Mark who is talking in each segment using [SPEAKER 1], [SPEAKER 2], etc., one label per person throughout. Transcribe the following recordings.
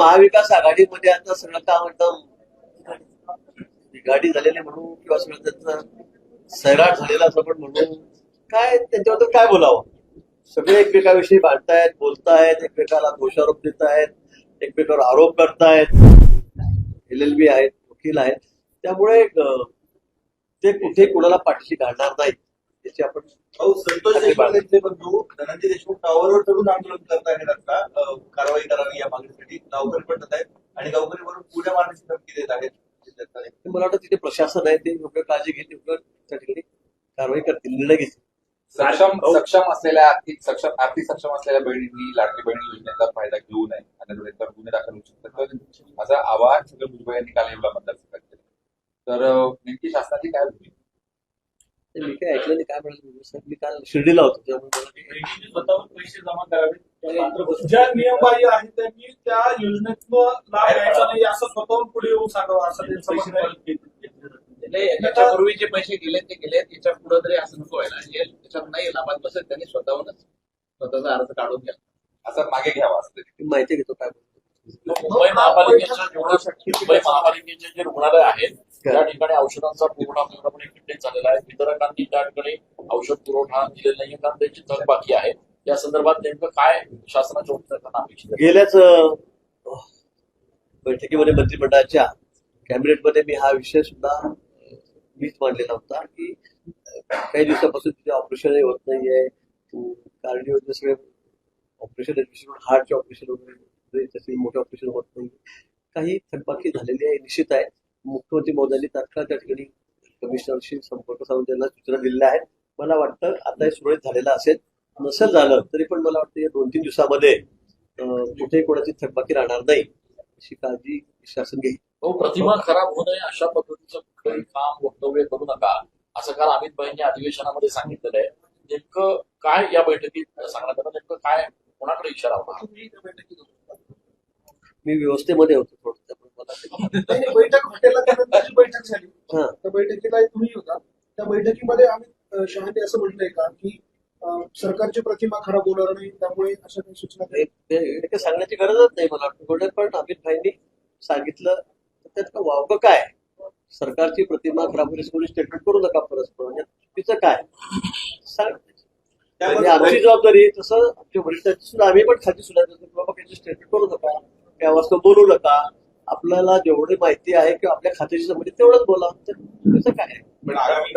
[SPEAKER 1] महाविकास आघाडीमध्ये आता सगळं काय म्हणतं बिघाडी झालेली म्हणू किंवा सगळं त्यांचं सैराट झालेला असं पण म्हणू. काय त्यांच्याबद्दल काय बोलावं? सगळे एकमेकाविषयी भांडतायत बोलतायत एकमेकाला दोषारोप देत आहेत एकमेकावर आरोप करतायत. एल एल बी आहेत वकील आहेत. त्यामुळे ते कुठे कुणाला पाठीशी घालणार नाहीत. त्याची आपण
[SPEAKER 2] संतोष बंधू धनंजय देशमुख टावरवर चढून आंदोलन करत आहेत आता कारवाई करावी या मागणीसाठी गावकरी पडत आहेत आणि गावकरी वरून पुढे मारण्याची धमकी देत आहेत.
[SPEAKER 1] मला वाटतं तिथे प्रशासन आहे ते योग्य काळजी घेतील योग्य त्या ठिकाणी कारवाई करतील निर्णय घेतील.
[SPEAKER 3] सक्षम सक्षम असलेल्या आर्थिक सक्षम आर्थिक सक्षम असलेल्या बहिणींनी लाडकी बहिणी योजनेचा फायदा घेऊ नये. आणि त्यांच्यावर गुन्हे दाखल होऊ शकतात. तर माझा आवाहन सगळं भुजबळ यांनी काल येवला मतदारसंघात केलं. तर नेमकी शासनाची काय भूमिका?
[SPEAKER 1] मी काय ऐकलं नाही काय म्हणाले मी? काल शिर्डीला होतो त्यामुळे मला काही-
[SPEAKER 4] बहिणींनी स्वतःहून पैसे जमा करावे
[SPEAKER 5] ज्या नियमबाह्य आहेत त्यांनी त्या योजनेतनं लाभ घ्यायचा नाही असं स्वतःहून पुढे येऊन सांगावं असं त्यांचं
[SPEAKER 4] याच्यापूर्वी जे पैसे गेले ते गेले याच्यापुढे तरी असं नको व्हायला. त्याच्यात नाही लाभात बसत त्यांनी स्वतःहूनच स्वतःचा अर्ज काढून घ्या.
[SPEAKER 3] असं मागे घ्यावा असं
[SPEAKER 1] माहिती घेतो काय.
[SPEAKER 6] मुंबई महापालिकेच्या जेवढं मुंबई महापालिकेचे जे रुग्णालय आहेत त्या ठिकाणी औषधांचा पुरवठा पूर्णपणे खंडित झालेला आहे. वितरकांनी त्या ठिकाणी औषध पुरवठा दिलेला नाही कारण त्यांची थक बाकी आहे. या संदर्भात नेमकं काय शासनाच्या उपचारांना अपेक्षित
[SPEAKER 1] गेल्याच बैठकीमध्ये मंत्रिमंडळाच्या कॅबिनेटमध्ये मी हा विषय सुद्धा मीच मांडलेला होता की काही दिवसापासून तिथे ऑपरेशनही होत नाहीये. कार्डिओ सगळे ऑपरेशन हार्टचे ऑपरेशन वगैरे तसे मोठे ऑपरेशन होत नाही काही थकबाकी झालेली आहे निश्चित आहे. मुख्यमंत्री मोदयांनी तात्काळ त्या ठिकाणी कमिशनरशी संपर्क साधून त्यांना सूचना दिलेल्या आहेत. मला वाटतं आता हे सुरळीत झालेलं असेल. नसेल झालं तरी पण मला वाटतं या दोन तीन दिवसामध्ये कुठेही कोणाची थकबाकी राहणार नाही अशी काळजी शासन घेईल.
[SPEAKER 6] हो प्रतिमा खराब होऊ नये अशा पद्धतीचं कुठलंही काम वक्तव्य करू नका असं काल अमित भाईंनी अधिवेशनामध्ये सांगितलेलं आहे. नेमकं काय या बैठकीत सांगण्यात आलं? नेमकं काय? कोणाकडे इशारा होता?
[SPEAKER 1] मी व्यवस्थेमध्ये होतो थोडं त्यामुळे मला ते-
[SPEAKER 5] नाही, बैठक हॉटेलला त्यानंतरची बैठक झाली
[SPEAKER 1] हा.
[SPEAKER 5] त्या बैठकीला तुम्ही होता. त्या बैठकीमध्ये अमित शहाने असं म्हटलंय का की अं, सरकारची प्रतिमा खराब होणार नाही त्यामुळे अशा काही सूचना
[SPEAKER 1] ते- ते हे काही सांगण्याची गरजच नाही मला वाटतं. पण अमित भाईंनी सांगितलं तर त्यात वावगं काय? सरकारची प्रतिमा खराब होण्याची कोणी स्टेटमेंट करू नका परस्पर. म्हणजे चुकीचं काय? सांग. म्हणजे आमची जबाबदारी आहे, तसं आमच्या वरिष्ठांची सुद्धा आम्ही पण खाती सुद्धा देतो की बाबा काही स्टेटमेंट करू नका. त्या वाजता बोलू नका. आपल्याला जेवढी माहिती आहे किंवा आपल्या खात्याशी संबंधित तेवढंच बोला तर चुकीचं काय आहे?
[SPEAKER 2] पण आगामी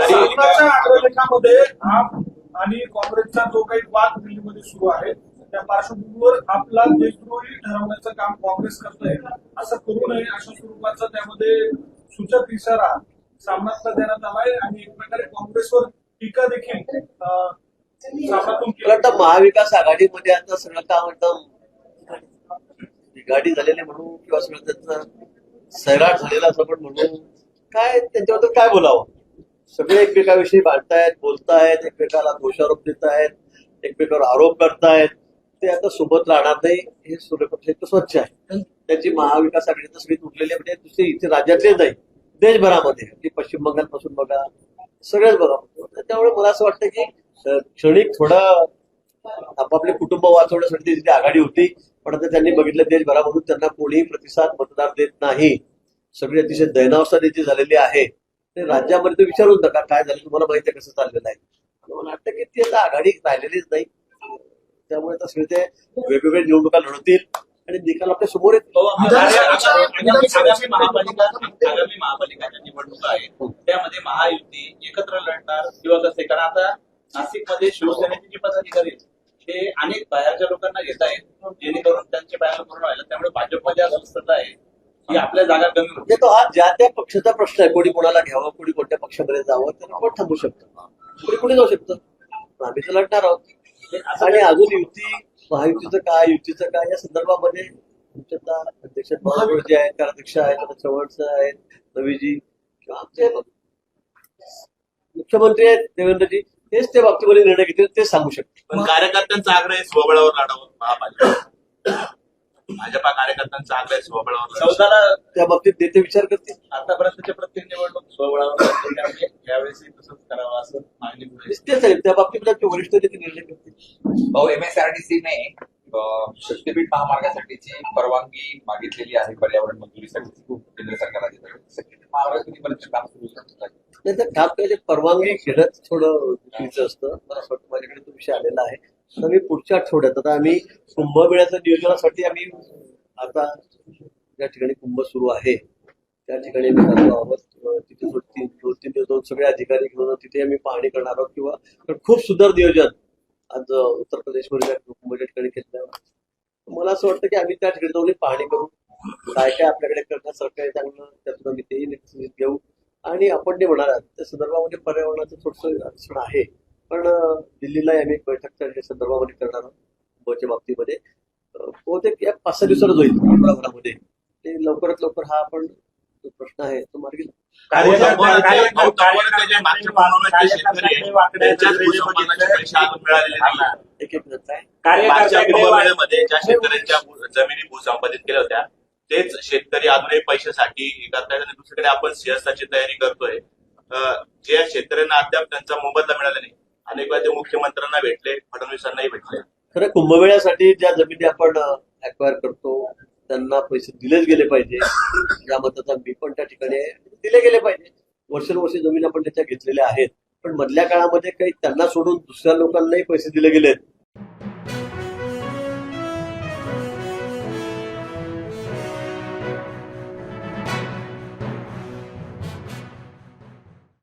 [SPEAKER 5] आप आणि काँग्रेसचा जो काही वाद दिल्लीमध्ये सुरू आहे त्या पार्श्वभूमीवर आपला देशद्रोही ठरवण्याचं काम काँग्रेस करतोय असं करू नये अशा स्वरूपाचा त्यामध्ये सूचक इशारा सामनातला देण्यात आलाय आणि एक प्रकारे काँग्रेसवर टीका देखील अं, सामनातून केली
[SPEAKER 1] मला वाटतं महाविकास आघाडीमध्ये आता सगळं काम एकदम गाडी झालेली म्हणू किंवा सगळं म्हणजे त्यांचा सैराट झालेला असं पण म्हणू. काय त्यांच्याबद्दल काय बोलावं? सगळे एकमेकाविषयी भांडतायत बोलतायत एकमेकाला दोषारोप देत आहेत एकमेकावर आरोप करतायत. ते आता सोबत राहणार नाही हे सूर्यप्रकाश स्वच्छ आहे. त्याची महाविकास आघाडी सगळी तुटलेली म्हणजे दुसरी इथे राज्यातले नाही. देशभरामध्ये पश्चिम बंगाल पासून बघा सगळ्याच बघा त्यामुळे मला असं वाटतं की क्षणिक थोडं आपापले कुटुंब वाचवण्यासाठी तिथे आघाडी होती. पण आता त्यांनी बघितलं देशभरामधून त्यांना कोणीही प्रतिसाद मतदार देत नाही. सगळी अतिशय दयनावस्था त्याची झालेली आहे ते राज्यामध्ये तर विचारूच नका काय झालं तुम्हाला माहिती आहे कसं चाललेलं आहे. मला वाटतं की ती आता आघाडी राहिलेलीच नाही. त्यामुळे आता सगळे ते वेगवेगळ्या निवडणुका लढवतील आणि निकाल आपल्यासमोर येतील.
[SPEAKER 4] हो, आगामी आगामी- आगामी महापालिका आगामी महापालिकाच्या निवडणुका आहेत. त्यामध्ये महायुती एकत्र लढणार किंवा कसे कारण आता नाशिकमध्ये शिवसेनेचे जे पदाधिकारी ते अनेक बाहेरच्या लोकांना घेत आहेत. जेणेकरून त्यांचे बाहेर करून व्हायला त्यामुळे भाजपमध्ये असं सत्ता आहे की आपल्या जागा कमी होते
[SPEAKER 1] तो हा ज्या त्या पक्षाचा प्रश्न आहे कोणी कोणाला घ्यावं कोणी कोणत्या पक्षामध्ये जावं तर आपण थांबू शकतो. कोणी कोणी जाऊ शकतं. आम्ही तर लढणार आहोत. आणि अजून युती महायुतीचं काय युतीचं काय या संदर्भामध्ये आता अध्यक्ष महावीर जे आहेत कार्याध्यक्ष आहेत आता चव्हाण आहेत रवीजी किंवा आमचे मुख्यमंत्री आहेत देवेंद्रजी. तेच त्या बाबतीमध्ये निर्णय घेतील ते सांगू शकतील
[SPEAKER 4] पण कार्यकर्त्यांचा आग्रह आहे स्वबळावर लढावं महापालिका भाजपा कार्यकर्त्यांचा आग्रह आहे स्वबळावर चौदाला
[SPEAKER 1] त्या बाबतीत नेते विचार करतील
[SPEAKER 4] आतापर्यंतच्या प्रत्येक निवडणूक स्वबळावर. त्यामुळे यावेळेसही तसंच करावं असं मागणी होईल.
[SPEAKER 1] तेच आहे त्या बाबतीत आमचे वरिष्ठ देखील निर्णय करतील
[SPEAKER 3] भाऊ एमएसआरडीसीने शक्तीपीठ महामार्गासाठीची परवानगी मागितलेली आहे पर्यावरण मंजुरीसाठी. केंद्र सरकारने शक्तीपीठ महामार्ग कधीपर्यंत काम सुरू
[SPEAKER 1] नाही तर काम परवानगी घेणं थोडं चुकीचं असतं. मला असं वाटतं माझ्याकडे तो विषय आलेला आहे. तर मी पुढच्या आठवड्यात आता आम्ही कुंभमेळ्याच्या नियोजनासाठी आम्ही आता ज्या ठिकाणी कुंभ सुरू आहे त्या ठिकाणी आम्ही जातो आहोत. तिथे दोन तीन दिवस दोन सगळे अधिकारी घेऊन तिथे आम्ही पाहणी करणार आहोत किंवा खूप सुंदर नियोजन आज उत्तर प्रदेशमध्ये कुंभच्या ठिकाणी मला असं वाटतं की आम्ही त्या ठिकाणी जाऊन पाहणी करू. काय काय आपल्याकडे करण्यासारखं आहे चांगलं त्यातून आम्ही तेही नक्कीच घेऊ. आणि आपण जे म्हणालात त्या संदर्भामध्ये पर्यावरणाचं थोडंसं अडचण आहे. पण दिल्लीला आम्ही बैठक त्या संदर्भामध्ये करणार आहोत कुंभच्या बाबतीमध्ये. बहुतेक या पाच सहा दिवसातच होईल आठवडाभरामध्ये ते लवकरात लवकर हा आपण जो प्रश्न आहे तो मार्गी
[SPEAKER 2] जे
[SPEAKER 1] एक एक
[SPEAKER 2] शेतकऱ्यांच्या भू- जमिनी भूसंपादित केल्या होत्या तेच शेतकरी अजूनही पैशासाठी हे करतायत आणि दुसरीकडे आपण सिंहस्थाची तयारी करतोय. ज्या शेतकऱ्यांना अद्याप त्यांचा मोबदला मिळाला नाही. अनेक वेळा ते मुख्यमंत्र्यांना भेटले फडणवीसांनाही भेटले.
[SPEAKER 1] खरं कुंभमेळ्यासाठी ज्या जमिनी आपण अक्वायर करतो त्यांना पैसे दिलेच गेले पाहिजे. या मताचा मी पण त्या ठिकाणी दिले गेले पाहिजे. वर्षानुवर्षे जमीन आपण त्याच्या घेतलेल्या आहेत. पण मधल्या काळामध्ये काही त्यांना सोडून दुसऱ्या लोकांनाही पैसे दिले गेलेत.